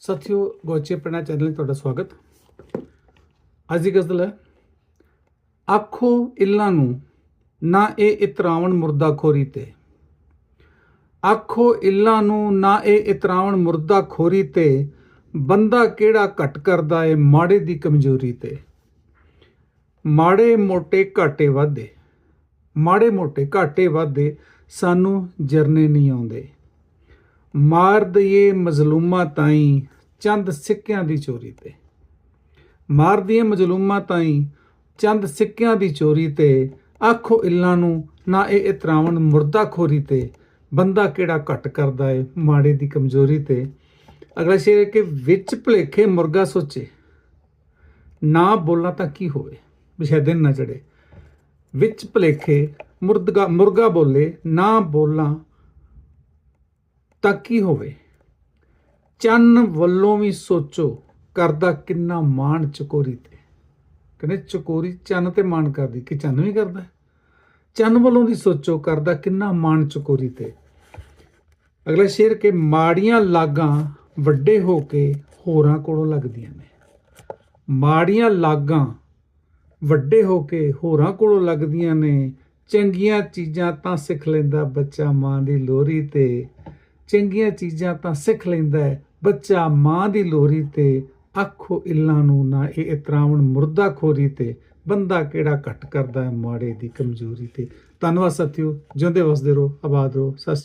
ਸਾਥੀਓ, ਗੋਚੇ ਪੜਨਾ ਚੈਨਲ 'ਤੇ ਤੁਹਾਡਾ ਸਵਾਗਤ। ਅੱਜ ਦੀ ਗਜ਼ਲ ਹੈ, ਆਖੋ ਇੱਲਾਂ ਨੂੰ, ਨਾ ਇਹ ਇਤਰਾਵਣ ਮੁਰਦਾ ਖੋਰੀ ਤੇ। ਆਖੋ ਇੱਲਾਂ ਨੂੰ, ਨਾ ਇਹ ਇਤਰਾਵਣ ਮੁਰਦਾ ਖੋਰੀ ਤੇ, ਬੰਦਾ ਕਿਹੜਾ ਘਟ ਕਰਦਾ ਏ ਮਾੜੇ ਦੀ ਕਮਜ਼ੋਰੀ ਤੇ। ਮਾੜੇ ਮੋਟੇ ਘਾਟੇ ਵਾਧੇ, ਮਾੜੇ ਮੋਟੇ ਘਾਟੇ ਵਾਧੇ ਸਾਨੂੰ ਜਰਨੇ ਨਹੀਂ ਆਉਂਦੇ। ਮਾਰ ਦਈਏ ਮਜ਼ਲੂਮਾਂ ਤਾਈਂ ਚੰਦ ਸਿੱਕਿਆਂ ਦੀ ਚੋਰੀ ਤੇ। ਮਾਰ ਦਈਏ ਮਜ਼ਲੂਮਾਂ ਤਾਈਂ ਚੰਦ ਸਿੱਕਿਆਂ ਦੀ ਚੋਰੀ ਤੇ। ਆਖੋ ਇੱਲਾਂ ਨੂੰ ਨਾ ਇਹ ਇਤਰਾਵਣ ਮੁਰਦਾ ਖੋਰੀ ਤੇ। ਬੰਦਾ ਕਿਹੜਾ ਘਟ ਕਰਦਾ ਏ ਮਾੜੇ ਦੀ ਕਮਜ਼ੋਰੀ ਤੇ। ਅਗਲਾ ਸ਼ੇਰ ਹੈ ਕਿ ਵਿੱਚ ਭਲੇਖੇ ਮੁਰਗਾ ਸੋਚੇ। ਨਾ ਬੋਲਣਾ ਤਾਂ ਕੀ ਹੋਵੇ? ਬਿਸ਼ੈਦਨ ਨਾ ਚੜੇ ਵਿੱਚ ਭਲੇਖੇ ਮੁਰਦਗਾ ਮੁਰਗਾ ਬੋਲੇ, ਨਾ ਬੋਲਾਂ ਤਾਂ ਕੀ ਹੋਵੇ? ਚੰਨ ਵੱਲੋਂ ਵੀ ਸੋਚੋ, ਕਰਦਾ ਕਿੰਨਾ ਮਾਣ ਚਕੋਰੀ ਤੇ। ਕਹਿੰਦੇ ਚਕੋਰੀ ਚੰਨ ਤੇ ਮਾਣ ਕਰਦੀ, ਕਿ ਚੰਨ ਵੀ ਕਰਦਾ? ਚੰਨ ਵੱਲੋਂ ਦੀ ਸੋਚੋ, ਕਰਦਾ ਕਿੰਨਾ ਮਾਣ ਚਕੋਰੀ ਤੇ। ਅਗਲਾ ਸ਼ੇਰ ਕਿ ਮਾੜੀਆਂ ਲਾਗਾਂ ਵੱਡੇ ਹੋ ਕੇ ਹੋਰਾਂ ਕੋਲੋਂ ਲੱਗਦੀਆਂ ਨੇ। ਮਾੜੀਆਂ ਲਾਗਾਂ ਵੱਡੇ ਹੋ ਕੇ ਹੋਰਾਂ ਕੋਲੋਂ ਲੱਗਦੀਆਂ ਨੇ। ਚੰਗੀਆਂ ਚੀਜ਼ਾਂ ਤਾਂ ਸਿੱਖ ਲੈਂਦਾ ਬੱਚਾ ਮਾਂ ਦੀ ਲੋਰੀ ਤੇ। ਚੰਗੀਆਂ ਚੀਜ਼ਾਂ ਤਾਂ ਸਿੱਖ ਲੈਂਦਾ ਹੈ। ਬੱਚਾ ਮਾਂ ਦੀ ਲੋਰੀ ਤੇ ਆਖੋ ਇੱਲਾਂ ਨੂੰ ਨਾ, ਇਹ ਇਤਰਾਵਣ ਮੁਰਦਾ ਖੋਰੀ ਤੇ, ਬੰਦਾ ਕਿਹੜਾ ਘਟ ਕਰਦਾ ਹੈ ਮਾੜੇ ਦੀ ਕਮਜ਼ੋਰੀ ਤੇ। ਧੰਨਵਾਦ ਸਾਥੀਓ ਜਿਉਂਦੇ ਵਸਦੇ ਰਹੋ, ਆਬਾਦ ਰਹੋ, ਸਤਿ ਸ਼੍ਰੀ